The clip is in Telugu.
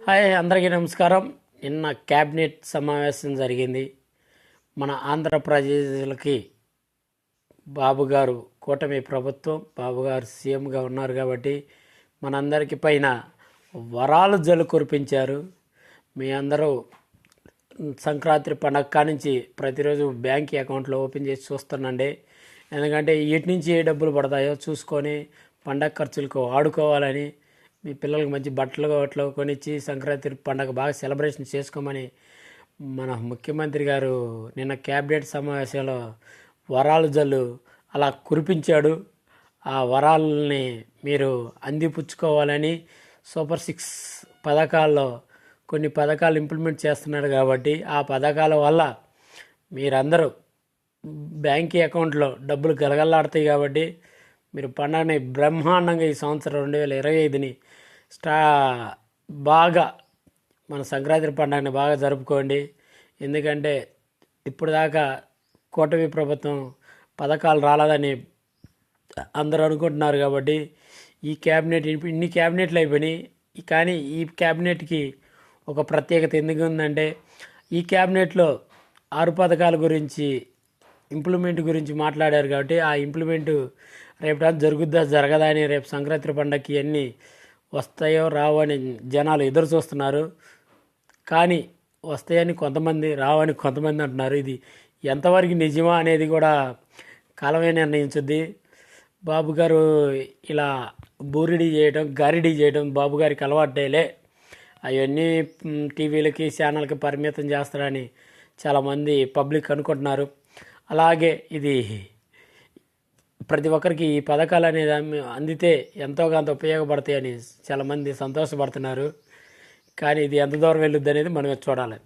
హాయ్ అందరికీ నమస్కారం. నిన్న క్యాబినెట్ సమావేశం జరిగింది. మన ఆంధ్రప్రదేశ్లకి బాబు గారు కూటమి ప్రభుత్వం బాబు గారు సీఎంగా ఉన్నారు కాబట్టి మనందరికి పైన వరాలు జలు కురిపించారు. మీ అందరూ సంక్రాంతి పండగ కానించి ప్రతిరోజు బ్యాంక్ అకౌంట్లో ఓపెన్ చేసి చూస్తానండి ఎందుకంటే వీటి నుంచి ఏ డబ్బులు పడతాయో చూసుకొని పండగ ఖర్చులకు ఆడుకోవాలని మీ పిల్లలకు మంచి బట్టలు అట్లా కొనిచ్చి సంక్రాంతి పండగ బాగా సెలబ్రేషన్ చేసుకోమని మన ముఖ్యమంత్రి గారు నిన్న క్యాబినెట్ సమావేశంలో వరాలు జల్లు అలా కురిపించాడు. ఆ వరాలని మీరు అందిపుచ్చుకోవాలని సూపర్ సిక్స్ పథకాల్లో కొన్ని పథకాలు ఇంప్లిమెంట్ చేస్తున్నాడు కాబట్టి ఆ పథకాల వల్ల మీరందరూ బ్యాంక్ అకౌంట్లో డబ్బులు గలగలాడతాయి కాబట్టి మీరు పండగని బ్రహ్మాండంగా ఈ సంవత్సరం రెండు వేల ఇరవై ఐదుని స్టా బాగా మన సంక్రాంతి పండుగని బాగా జరుపుకోండి. ఎందుకంటే ఇప్పుడు దాకా కూటమి ప్రభుత్వం పథకాలు రాలేదని అందరూ అనుకుంటున్నారు కాబట్టి ఈ క్యాబినెట్ ఇన్ని క్యాబినెట్లు అయిపోయినాయి. కానీ ఈ క్యాబినెట్కి ఒక ప్రత్యేకత ఎందుకు ఉందంటే ఈ క్యాబినెట్లో ఆరు పథకాల గురించి ఇంప్లిమెంట్ గురించి మాట్లాడారు కాబట్టి ఆ ఇంప్లిమెంట్ రేపు జరుగుద్దా జరగదా అని రేపు సంక్రాంతి పండగకి అన్నీ వస్తాయో రావో అని జనాలు ఎదురు చూస్తున్నారు. కానీ వస్తాయని కొంతమంది రావని కొంతమంది అంటున్నారు. ఇది ఎంతవరకు నిజమా అనేది కూడా కాలమే నిర్ణయించుద్ది. బాబు గారు ఇలా బూరిడి చేయడం గారిడి చేయడం బాబు గారికి అలవాటేలే. అవన్నీ టీవీలకి ఛానల్కి పరిమితం చేస్తారని చాలామంది పబ్లిక్ అనుకుంటున్నారు. అలాగే ఇది ప్రతి ఒక్కరికి ఈ పథకాలు అనేది అందితే ఎంతో కొంత ఉపయోగపడతాయని చాలామంది సంతోషపడుతున్నారు. కానీ ఇది ఎంత దూరం వెళ్ళొద్దు అనేది మనం చూడాలి.